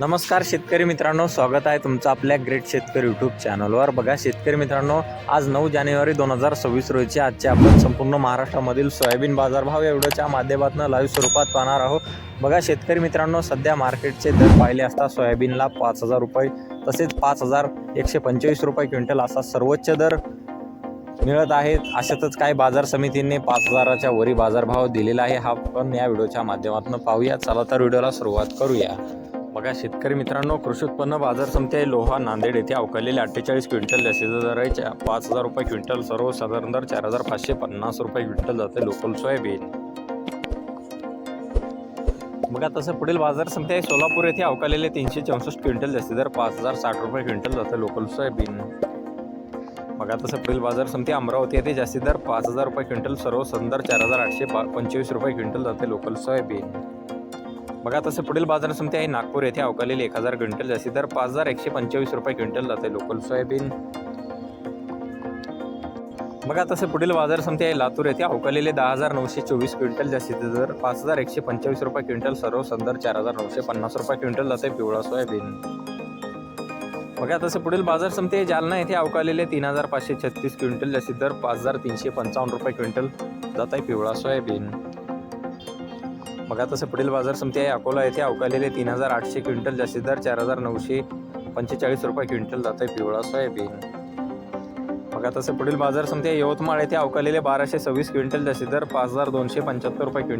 नमस्कार शेतकरी मित्रांनो स्वागत आहे तुमचं आपल्या ग्रेट शेतकरी यूट्यूब चॅनलवर बघा शेतकरी मित्रांनो आज नऊ जानेवारी दोन हजार सव्वीस रोजीचे आजचे आपण संपूर्ण महाराष्ट्रामधील सोयाबीन बाजारभाव या व्हिडिओच्या माध्यमातून लाईव्ह स्वरूपात पाहणार आहोत. बघा शेतकरी मित्रांनो सध्या मार्केटचे दर पाहिले असता सोयाबीनला पाच हजार रुपये तसेच पाच हजार एकशे पंचवीस रुपये क्विंटल असा सर्वोच्च दर मिळत आहेत. अशातच काही बाजार समितींनी पाच हजाराच्या वरी बाजारभाव दिलेला आहे. हा पण या व्हिडिओच्या माध्यमातून पाहूया. चला तर व्हिडिओला सुरुवात करूया. बघा शेतकरी मित्रांनो कृषी उत्पन्न बाजार समिती आहे. लोहा नांदेड येथे अवकालेले अठ्ठेचाळीस क्विंटल जास्तीचा दर आहे पाच हजार रुपये क्विंटल सर्वसाधारण दर चार हजार पाचशे पन्नास रुपये क्विंटल जाते लोकल सोयाबीन. बघा तसं पुढील बाजार समिती आहे. सोलापूर येथे अवकालेले तीनशे चौसष्ट क्विंटल जास्ती दर पाच हजार साठ रुपये क्विंटल जाते लोकल सोयाबीन. बघा तसं पुढील बाजार समिती अमरावती येथे जास्तीत दर पाच हजार रुपये क्विंटल सर्व संदर चार हजार आठशे पा पंचवीस रुपये क्विंटल जाते लोकल सोयाबीन. बघा तसं पुढील बाजार समिती आहे नागपूर येथे अवकालेली एक हजार क्विंटल जास्ती दर पाच हजार एकशे पंचवीस रुपये क्विंटल जाते लोकल सोयाबीन. बघा तसं पुढील बाजार समिती आहे लातूर येथे अवकालेले दहा हजार नऊशे चोवीस क्विंटल जास्तीत दर पाच हजार एकशे पंचवीस रुपये क्विंटल सर्व संदर चार हजार नऊशे पन्नास रुपये क्विंटल जाते पिवळा सोयाबीन. बघा तसं पुढील बाजार समिती आहे जालना येथे अवकालेले तीन हजार पाचशे छत्तीस क्विंटल जास्तीत दर पाच हजार तीनशे पंचावन्न रुपये क्विंटल जात आहे पिवळा सोयाबीन. बघा तसं पुढील बाजार समिती आहे. अकोला येथे अवकालेले तीन हजार आठशे क्विंटल जास्तीत दर चार हजार नऊशे पंचेचाळीस रुपये क्विंटल जात आहे पिवळा सोयाबीन. बघा तसं पुढील बाजार समिती आहे. यवतमाळ येथे अवकालेले बाराशे सव्वीस क्विंटल जास्तीत दर पाच हजार दोनशे पंच्याहत्तर रुपये क्विंटल.